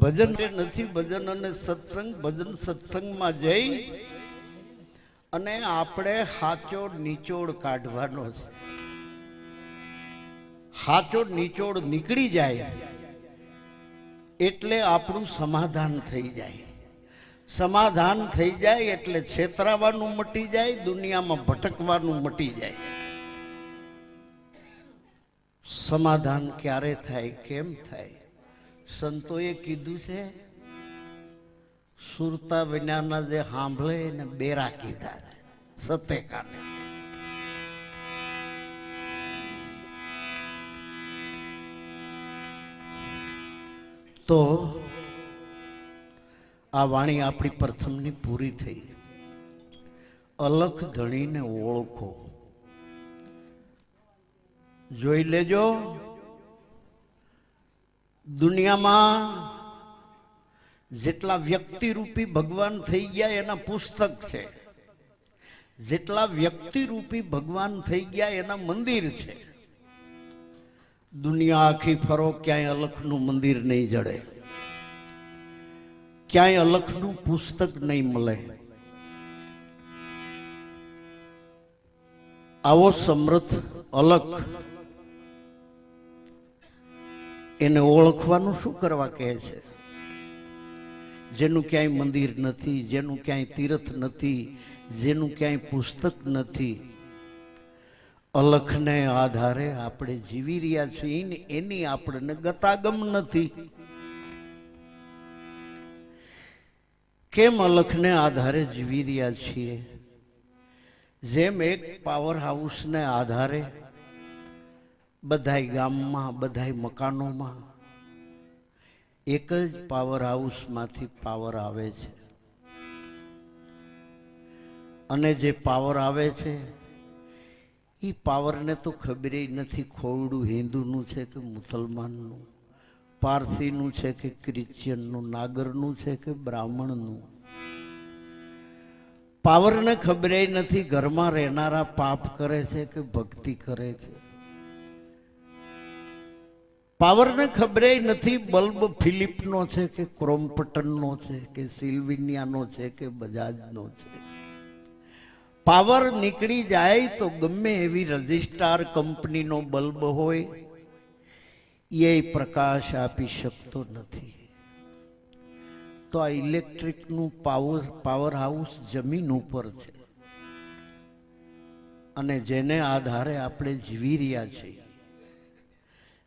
ભજન નથી, ભજન અને સત્સંગ, ભજન સત્સંગમાં જઈ અને આપણે હાચો નિચોડ કાઢવાનો છે. હાચો નિચોડ નીકળી જાય એટલે આપણું સમાધાન થઈ જાય. સમાધાન થઈ જાય એટલે છેતરાવાનું મટી જાય, દુનિયામાં ભટકવાનું મટી જાય. સમાધાન ક્યારે થાય, કેમ થાય? સંતોએ કીધું છે, સુરતા વિનાના જે સાંભળે એને બેરા કીધા છે સતેકાને તો આ વાણી આપણી પ્રથમની પૂરી થઈ. અલખ ધણીને ઓળખો. જોઈ લેજો. દુનિયામાં જેટલા વ્યક્તિરૂપી ભગવાન થઈ ગયા એના પુસ્તક છે. જેટલા વ્યક્તિરૂપી ભગવાન થઈ ગયા એના મંદિર છે. દુનિયા આખી ફરો, ક્યાંય અલખનું મંદિર નહીં જડે. ક્યાંય અલખનું પુસ્તક નહીં મળે. આવો સમૃદ્ધ, અલખ એને ઓળખવાનું શું કરવા કહે છે? જેનું ક્યાંય મંદિર નથી, જેનું ક્યાંય તીર્થ નથી, જેનું ક્યાંય પુસ્તક નથી. અલખને આધારે આપણે જીવી રહ્યા છીએ એની આપણને ગતાગમ નથી. કેમ અલખને આધારે જીવી રહ્યા છીએ? જેમ એક પાવર હાઉસને આધારે બધાય ગામમાં, બધાય મકાનોમાં. એક જ પાવર હાઉસમાંથી પાવર આવે છે. અને જે પાવર આવે છે એ પાવરને તો ખબર નથી ખોવડું હિન્દુનું છે કે મુસલમાનનું, પારસીનું છે કે ક્રિશ્ચિયનનું, નાગરનું છે કે બ્રાહ્મણનું. પાવરને ખબર નથી ઘરમાં રહેનારા પાપ કરે છે કે ભક્તિ કરે છે. પાવરને ખબર નથી, બલ્બ ફિલિપનો છે કે ક્રોમ્પટનનો છે કે સિલ્વિનિયાનો છે કે બજાજનો છે. પાવર નીકળી જાય તો ગમે એવી રજિસ્ટ્રાર કંપનીનો બલ્બ હોય, એ પ્રકાશ આપી શકતો નથી. તો આ ઇલેક્ટ્રિકનું પાવર પાવર હાઉસ જમીન ઉપર છે. અને જેને આધારે આપણે જીવી રહ્યા છીએ.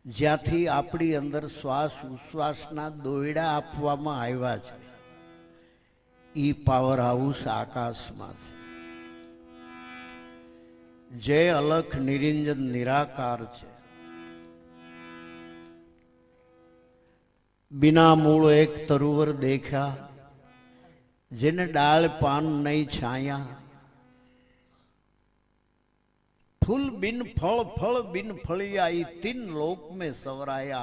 જ્યાંથી આપણી અંદર શ્વાસ, ઉશ્વાસના દોયડા આપવામાં આવ્યા છે એ પાવર હાઉસ આકાશમાં છે. જે અલખ, નિરંજન, નિરાકાર છે. બિના મૂળ એક તરુવર દેખ્યા, જેને ડાળ પાન નહીં છાયા फूल बिन फल फल बिन फलिया ये तीन लोक में सवराया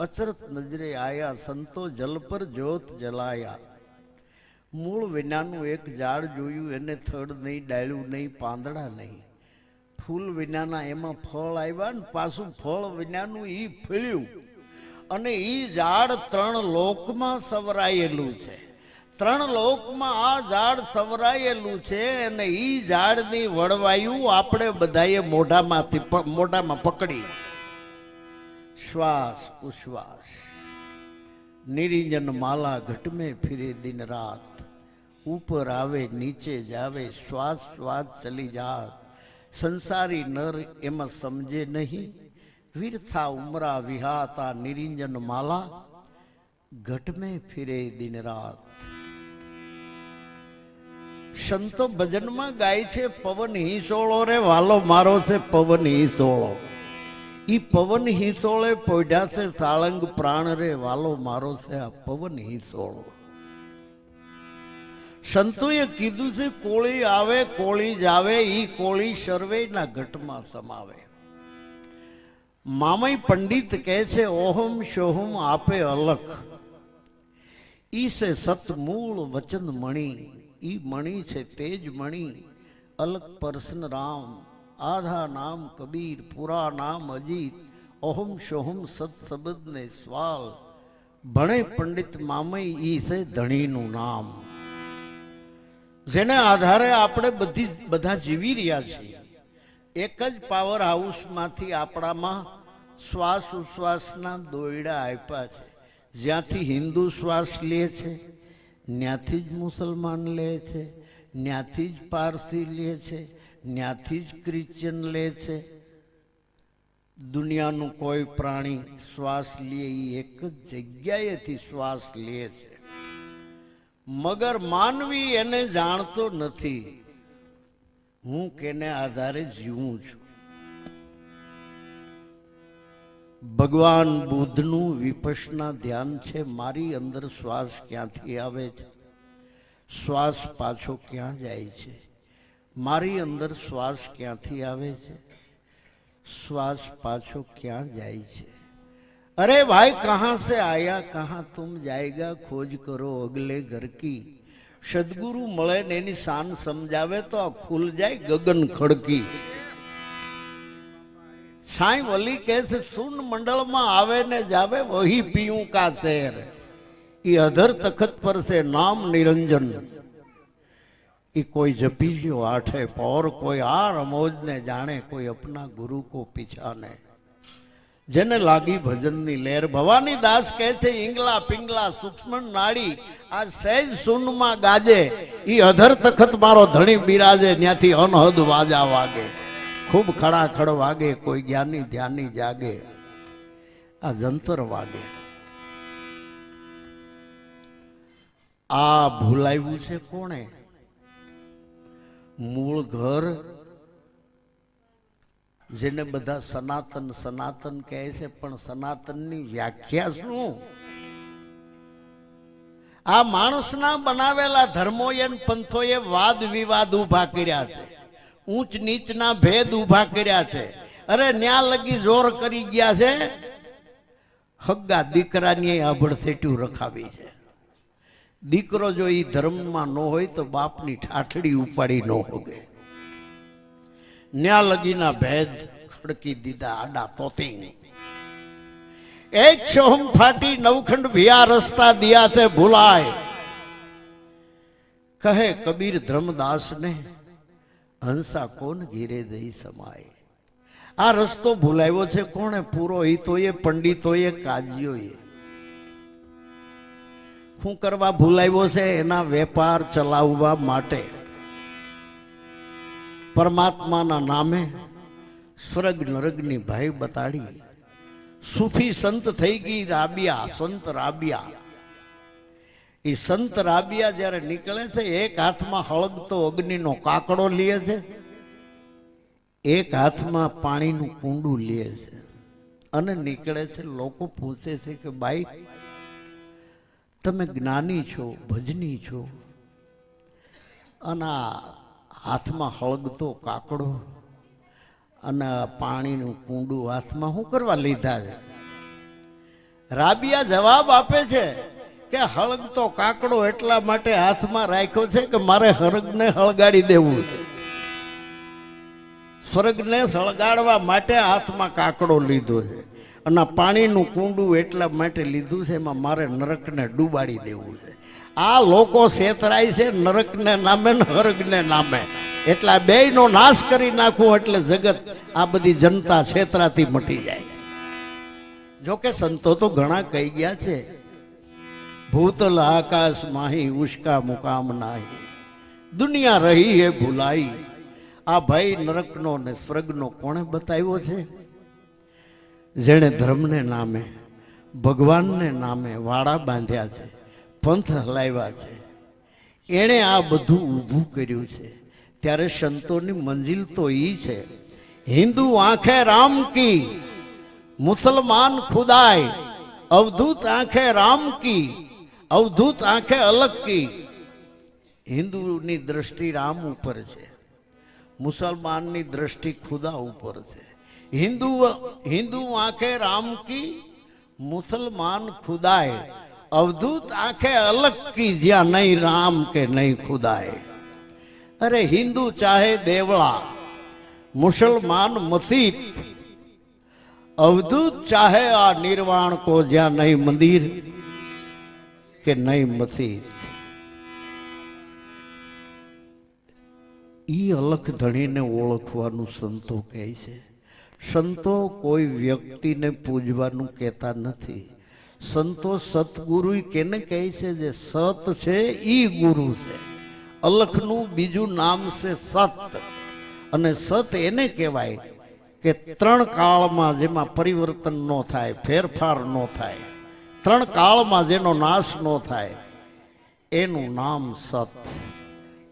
अचरत नजरे आया संतो जल पर ज्योत जलाया મૂળ વિનાનું એક ઝાડ જોયું એને થડ નહીં ડાળ્યું નહીં પાંદડા નહીં ફૂલ વિનાના એમાં ફળ આવ્યા ને પાછું ફળ વિનાનું ઈ ફળ્યું અને ઈ ઝાડ ત્રણ લોકમાં સવરાયેલું છે ત્રણ લોકમાં આ ઝાડ સવરાયેલું છે અને એ ઝાડની વળવાયું આપણે બધાએ મોઢામાંથી મોઢામાં પકડી. શ્વાસ, ઉશ્વાસ. નિરીંજન માલા ઘટમે ફિરે દિન રાત. ઉપર આવે, નીચે જાવે શ્વાસ શ્વાસ ચલી જાત. સંસારી નર એમાં સમજે નહીં. વીરથા ઉમરા વિહાતા નિરિંજન માલા ઘટમે ફિરે દિન રાત. સંતો ભજનમાં ગાય છે, પવન હિંસોળો રે, વાલો મારો છે, પવન હિંસોળો. ઈ પવન હિંસોળે પોઢ્યા છે, સાળંગ પ્રાણ રે, વાલો મારો છે, આ પવન હિંસોળો. સંતોએ કીધું છે, કોળી આવે, કોળી જાવે ઈ કોળી સર્વેના ઘટમાં સમાવે. મામય પંડિત કહે છે, ઓહમ શોહમ આપે અલખ. ઈ સે સતમૂળ વચન મણી. ઈ મણી છે, તેજ મણી. અલગ પરસન રામ, આધા નામ કબીર, પૂરા નામ અજીત ઓહમ શોહમ સત્સબદને સ્વાલ. ભણે પંડિત મામય ઈ છે ધણીનું નામ. જેને આધારે આપણે બધી બધા જીવી રહ્યા છીએ. એક જ પાવર હાઉસમાંથી આપણામાં શ્વાસ ઉશ્વાસના દોયડા આપ્યા છે. જ્યાંથી હિન્દુ શ્વાસ લે છે ત્યાંથી જ મુસલમાન લે છે ત્યાંથી જ પારસી લે છે ત્યાંથી જ ક્રિશ્ચિયન લે છે. દુનિયાનું કોઈ પ્રાણી શ્વાસ લે, એ એક જ જગ્યાએથી શ્વાસ લે છે. મગર માનવી એને જાણતો નથી. હું કેને આધારે જીવું છું? ભગવાન બુદ્ધનું વિપસના ધ્યાન છે, મારી અંદર શ્વાસ ક્યાંથી આવે છે? શ્વાસ પાછો ક્યાં જાય છે? મારી અંદર શ્વાસ ક્યાંથી આવે છે? શ્વાસ પાછો ક્યાં જાય છે? અરે ભાઈ, કહાં સે આયા, કહાં તુમ જાયગા, ખોજ કરો અગલે ઘર કી. સદગુરુ મળે ને એની શાન સમજાવે તો આ ખુલ જાય ગગન ખડકી. સાંઈ વલી કહે છે, સુન મંડળમાં આવે ને જાવે, વહી પીયું કા શેર. એ અધર તખત પર છે, નામ નિરંજન. એ કોઈ જપી ગયો આઠે પોર, કોઈ આ રમોજને જાણે, કોઈ અપના ગુરુ કો પીછાને. જેને લાગી ભજનની લહેર. ભવાની દાસ કહે છે, ઇંગલા પિંગલા સૂક્ષ્મ નાડી, આ સહેજ સુનમાં ગાજે. એ અધર તખત મારો ધણી બિરાજે ત્યાંથી અનહદ વાજા વાગે. ખૂબ ખડાખડ વાગે, કોઈ જ્ઞાની ધ્યાની જાગે, આ જંતર વાગે. આ ભૂલાવ્યું છે કોણે? મૂળ ઘર જેને બધા સનાતન સનાતન કહે છે, પણ સનાતનની વ્યાખ્યા શું? આ માણસના બનાવેલા ધર્મોએ પંથોએ વાદ વિવાદ ઊભા કર્યા છે. ઊંચ નીચના ભેદ ઊભા કર્યા છે. અરે ન્યા લગી જોર કરી ગયા છે. હગ્ગા દીકરાની આભળ સેટું રખાવી છે. દીકરો જો એ ધર્મમાં ન હોય તો બાપની ઠાઠડી ઉપાડી ન હોગે. ન્યા લગીના ભેદ ખડકી દીધા આડા તોતી એક સોહમ ફાટી નવખંડ ભિયા રસ્તા દિયા તે ભૂલાય. કહે કબીર ધર્મદાસ ને હંસા કોણ ઘેરે દઈ સમાય? આ રસ્તો ભૂલાવ્યો છે કોણે? પુરોહિતોએ, પંડિતોએ, કાજીઓએ. શું કરવા ભૂલાવ્યો છે એના વેપાર ચલાવવા માટે. પરમાત્માના નામે સ્વર્ગ નરગની ભાઈ બતાડી. સુફી સંત થઈ ગઈ રાબિયા, સંત રાબિયા. એ સંત રાબિયા જ્યારે નીકળે છે, એક હાથમાં હળગતો અગ્નિનો કાકડો લે છે, એક હાથમાં પાણીનું કુંડું લે છે. અને નીકળે છે, લોકો પૂછે છે કે, બાઈ, તમે જ્ઞાની છો, ભજની છો? અને હાથમાં હળગતો કાકડો અને પાણીનું કુંડું હાથમાં શું કરવા લીધા છે? રાબિયા જવાબ આપે છે કે હળગતો કાકડો એટલા માટે હાથમાં રાખ્યો છે કે મારે હરગને હળગાડી દેવું છે. સ્વર્ગને સળગાડવા માટે હાથમાં કાકડો લીધો છે અને પાણીનું કુંડું એટલા માટે લીધું છે એમાં મારે નરકને ડૂબાડી દેવું છે. આ લોકો સેતરાય છે નરકને નામે હરગને નામે. એટલા બેયનો નાશ કરી નાખું એટલે જગત આ બધી જનતા છેતરાથી મટી જાય. જોકે સંતો તો ઘણા કહી ગયા છે ભૂતલ આકાશ માહી ઉષ્કા મુકામ નાહી. દુનિયા રહી હે ભૂલાઈ. આ ભાઈ નરકનો ને સ્વર્ગનો કોણે બતાવ્યો છે? જેણે ધર્મને નામે, ભગવાનને નામે વાડા બાંધ્યા છે, પંથ હલાવ્યા છે. એણે આ બધું ઊભું કર્યું છે. ત્યારે સંતોની મંજિલ તો એ છે. હિન્દુ આંખે રામ કી, મુસલમાન ખુદાય, અવધૂત આંખે રામ કી अवधूत आँखें अलग की। हिंदू दृष्टि राम ऊपर मुसलमान दृष्टि खुदा ऊपर हिंदू हिंदू आँखें राम की, मुसलमान खुदाए। अवधूत आँखें अलग की जिया नहीं राम के, नहीं खुदाए। अरे हिंदू चाहे देवला, मुसलमान मसीत, अवधूत चाहे आ निर्वाण को जिया नहीं मंदिर। કે નહીં મથી ઈ અલખ ધણીને ઓળખવાનું સંતો કહે છે. સંતો કોઈ વ્યક્તિને પૂજવાનું કહેતા નથી. સંતો સતગુરુ કેને કહે છે જે સત છે ઈ ગુરુ છે. અલખનું બીજું નામ છે સત. અને સત એને કહેવાય કે ત્રણ કાળમાં જેમાં પરિવર્તન ન થાય, ફેરફાર ન થાય. ત્રણ કાળમાં જેનો નાશ ન થાય, એનું નામ સત.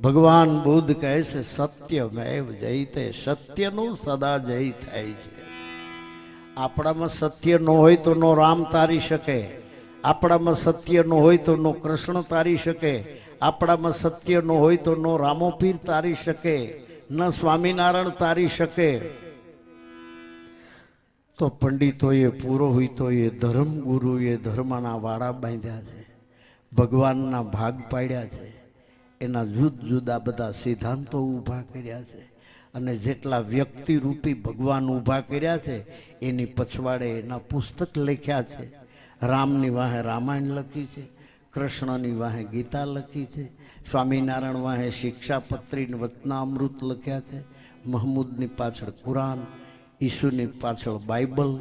ભગવાન બુદ્ધ કહે છે સત્ય મેવ જયતે. સત્યનું સદા જય થાય છે. આપણામાં સત્ય ન હોય તો નો રામ તારી શકે. આપણામાં સત્ય ન હોય તો નો કૃષ્ણ તારી શકે. આપણામાં સત્ય ન હોય તો નો રામોપીર તારી શકે. ન સ્વામિનારાયણ તારી શકે. તો પંડિતોએ, પુરોહિતોએ, ધર્મગુરુએ ધર્મના વાડા બાંધ્યા છે, ભગવાનના ભાગ પાડ્યા છે, એના જુદ જુદા બધા સિદ્ધાંતો ઊભા કર્યા છે અને જેટલા વ્યક્તિરૂપી ભગવાન ઊભા કર્યા છે, એની પછવાડે એના પુસ્તક લખ્યા છે. રામની વાહે રામાયણ લખી છે, કૃષ્ણની વાહે ગીતા લખી છે, સ્વામિનારાયણ વાહે શિક્ષાપત્રી વચનામૃત લખ્યા છે, મહમૂદની પાછળ કુરાન ઈસુની પાછળ બાઇબલ.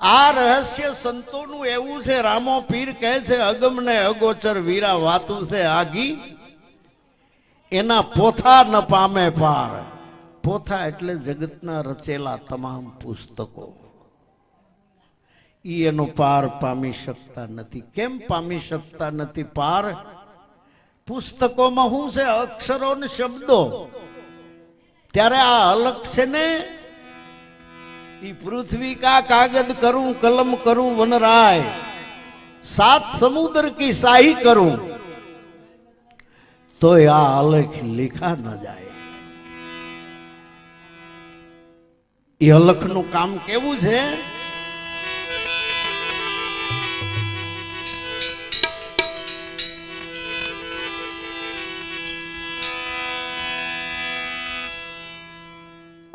આ રહસ્ય સંતોનું એવું છે, રામો પીર કહે છે, અગમ ને અગોચર વીરા વાતું છે આગી એના પોથા ન પામે પાર. પોથા એટલે જગતના રચેલા તમામ પુસ્તકો. ઈ એનો પાર પામી શકતા નથી. કેમ પામી શકતા નથી પાર? પુસ્તકોમાં શું છે? અક્ષરો ને શબ્દો. ત્યારે આ અલગ છે ને? એ પૃથ્વી કા કાગદ કરું, કલમ કરું, વનરાય. સાત સમુદ્ર કી શાહી કરું. તો આ અલખ લીખા ન જાય. એ અલખનું કામ કેવું છે?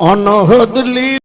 અનહદ લી